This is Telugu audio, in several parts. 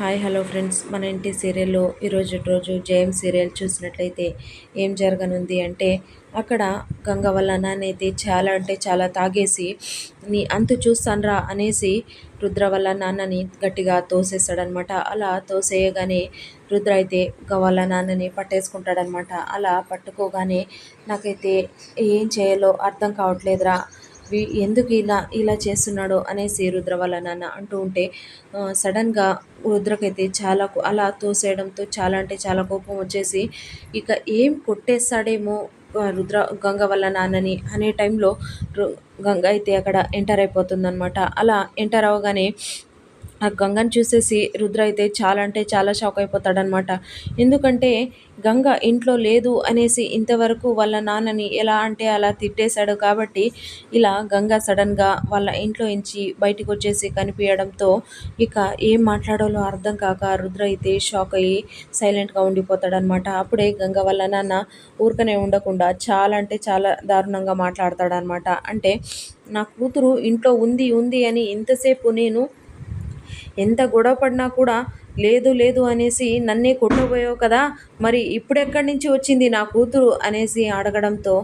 Hi hello friends. మన ఇంటి సీరియల్లో ఈరోజు రోజు జయం సీరియల్ చూసినట్లయితే ఏం జరగనుంది అంటే అక్కడ గంగ వల్ల నాన్నైతే చాలా అంటే చాలా తాగేసి నీ అంతు చూస్తానరా అనేసి రుద్ర వల్ల నాన్నని గట్టిగా తోసేస్తాడనమాట. అలా తోసేయగానే రుద్ర అయితే వాళ్ళ నాన్నని పట్టేసుకుంటాడనమాట. అలా పట్టుకోగానే నాకైతే ఏం చేయాలో అర్థం కావట్లేదురా ఎందుకు ఇలా ఇలా చేస్తున్నాడో అనేసి రుద్ర వాళ్ళ నాన్న అంటూ ఉంటే సడన్గా రుద్రకైతే చాలా అలా తోసేయడంతో చాలా అంటే చాలా కోపం వచ్చేసి ఇక ఏం కొట్టేస్తాడేమో రుద్ర గంగ వల్ల నాన్నని అనే టైంలో గంగ అయితే అక్కడ ఎంటర్ అయిపోతుందనమాట అలా ఎంటర్ అవగానే ఆ గంగను చూసేసి రుద్ర అయితే చాలా అంటే చాలా షాక్ అయిపోతాడనమాట ఎందుకంటే గంగ ఇంట్లో లేదు అనేసి ఇంతవరకు వాళ్ళ నాన్నని ఎలా అంటే అలా తిట్టేశాడు కాబట్టి ఇలా గంగ సడన్గా వాళ్ళ ఇంట్లో నుంచి బయటకు వచ్చేసి కనిపించడంతో ఇక ఏం మాట్లాడాలో అర్థం కాక రుద్ర అయితే షాక్ అయ్యి సైలెంట్గా ఉండిపోతాడనమాట అప్పుడే గంగ వాళ్ళ నాన్న ఊరికనే ఉండకుండా చాలా అంటే చాలా దారుణంగా మాట్లాడతాడనమాట అంటే నా కూతురు ఇంట్లో ఉంది ఉంది అని ఇంతసేపు నేను ఎంత గొడవ పడినా కూడా లేదు లేదు అనేసి నన్నే కొట్టబోయావు కదా మరి ఇప్పుడెక్కడి నుంచి వచ్చింది నా కూతురు అనేసి అడగడంతో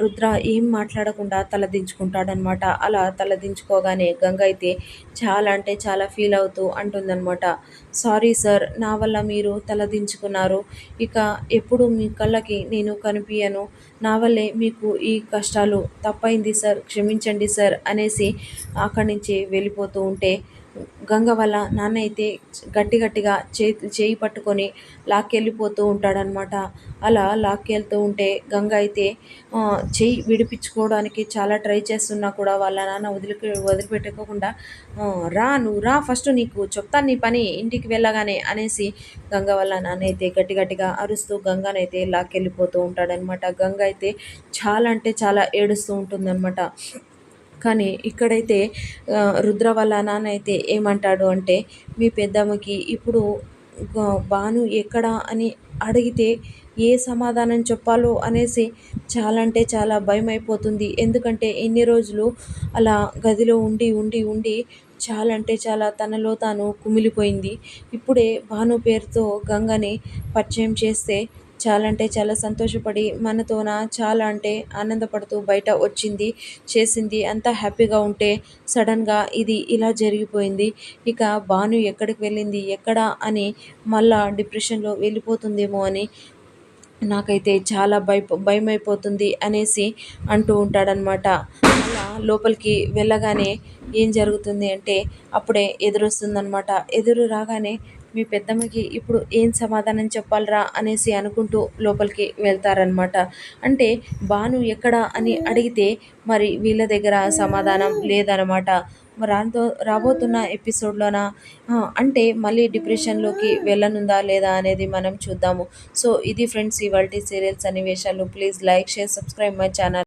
రుద్ర ఏం మాట్లాడకుండా తలదించుకుంటాడనమాట. అలా తలదించుకోగానే గంగ అయితే చాలా అంటే చాలా ఫీల్ అవుతూ అంటుందన్నమాట సారీ సార్ నా వల్ల మీరు తలదించుకున్నారు. ఇక ఎప్పుడు మీ కళ్ళకి నేను కనిపించను నా వల్లే మీకు ఈ కష్టాలు తప్పైంది సార్ క్షమించండి సార్ అనేసి అక్కడి నుంచి వెళ్ళిపోతూ ఉంటే గంగ వల్ల నాన్న అయితే గట్టి గట్టిగా చేతి చేయి పట్టుకొని లాక్కెళ్ళిపోతూ ఉంటాడనమాట అలా లాక్కెళ్తూ ఉంటే గంగ అయితే చేయి విడిపించుకోవడానికి చాలా ట్రై చేస్తున్నా కూడా వాళ్ళ నాన్న వదిలి వదిలిపెట్టుకోకుండా రా నువ్వు రా ఫస్ట్ నీకు చెప్తాను నీ పని ఇంటికి వెళ్ళగానే అనేసి గంగ వాళ్ళ నాన్న అయితే గట్టి గట్టిగా అరుస్తూ గంగనైతే లాక్కెళ్ళిపోతూ ఉంటాడనమాట గంగ అయితే చాలా అంటే చాలా ఏడుస్తూ ఉంటుందన్నమాట. కానీ ఇక్కడైతే రుద్ర వాళ్ళ అయితే ఏమంటాడు అంటే మీ పెద్దమ్మకి ఇప్పుడు బాను ఎక్కడ అని అడిగితే ఏ సమాధానం చెప్పాలో అనేసి చాలా అంటే చాలా భయం అయిపోతుంది ఎందుకంటే ఎన్ని రోజులు అలా గదిలో ఉండి ఉండి ఉండి చాలా అంటే చాలా తనలో తాను కుమిలిపోయింది. ఇప్పుడే భాను పేరుతో గంగని పరిచయం చేస్తే చాలా అంటే చాలా సంతోషపడి మనతోన చాలా అంటే ఆనందపడుతూ బయట వచ్చింది చేసింది అంతా హ్యాపీగా ఉంటే సడన్గా ఇది ఇలా జరిగిపోయింది. ఇక భాను ఎక్కడికి వెళ్ళింది ఎక్కడ అని మళ్ళా డిప్రెషన్లో వెళ్ళిపోతుందేమో అని నాకైతే చాలా భయ భయమైపోతుంది అనేసి అంటూ ఉంటాడనమాట అలా లోపలికి వెళ్ళగానే ఏం జరుగుతుంది అంటే అప్పుడే ఎదురొస్తుందనమాట ఎదురు రాగానే మీ పెద్దమ్మకి ఇప్పుడు ఏం సమాధానం చెప్పాలరా అనేసి అనుకుంటూ లోపలికి వెళ్తారనమాట అంటే బాను ఎక్కడ అని అడిగితే మరి వీళ్ళ దగ్గర సమాధానం లేదనమాట రాతో రాబోతున్న ఎపిసోడ్లోన? అంటే మళ్ళీ డిప్రెషన్లోకి వెళ్ళనుందా లేదా అనేది మనం చూద్దాము. సో ఇది ఫ్రెండ్స్ ఇవాళ సీరియల్స్ సన్నివేశాలు. Please like share subscribe my channel.